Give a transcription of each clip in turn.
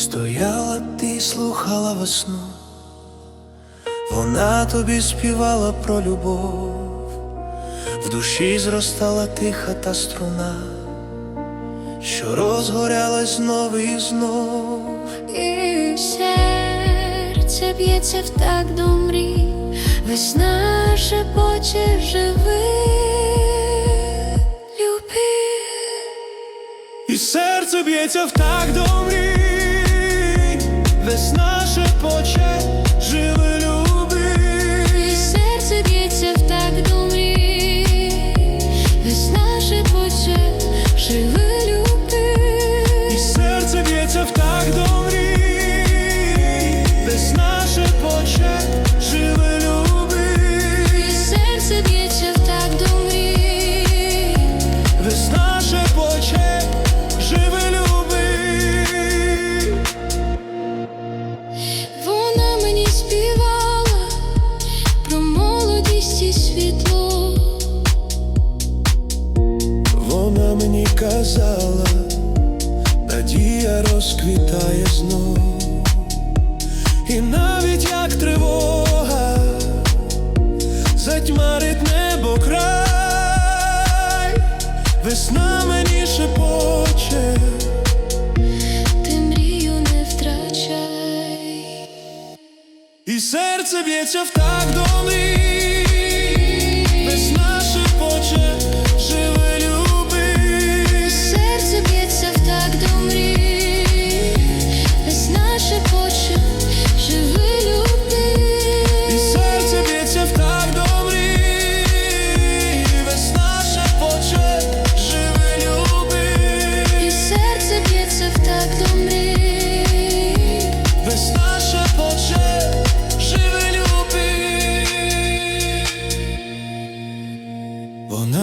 Стояла ти, слухала весну, вона тобі співала про любов, в душі зростала тиха та струна, що розгорялась знов і знов. І серце б'ється в так до мрій, весна шепоче живи, люби. І серце б'ється в так до мрій, весна шепоче, живи, люби. Серце б'ється в так до мрій, весна шепоче живи, люби. І серце б'ється в так до мрій, весна шепоче, живи, люби. І серце б'ється в так до мрій. Шепоче, живи, молодість світло. Вона мені казала, надія розквітає знов. І навіть як тривога затьмарить небо край, весна мені шепоче, Ти мрію не втрачай. і серце б'ється в так до мрій.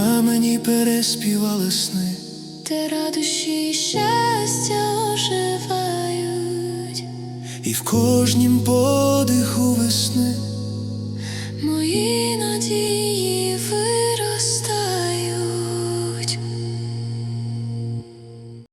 Вона мені переспівала сни. Де радощі і щастя оживають. І в кожнім подиху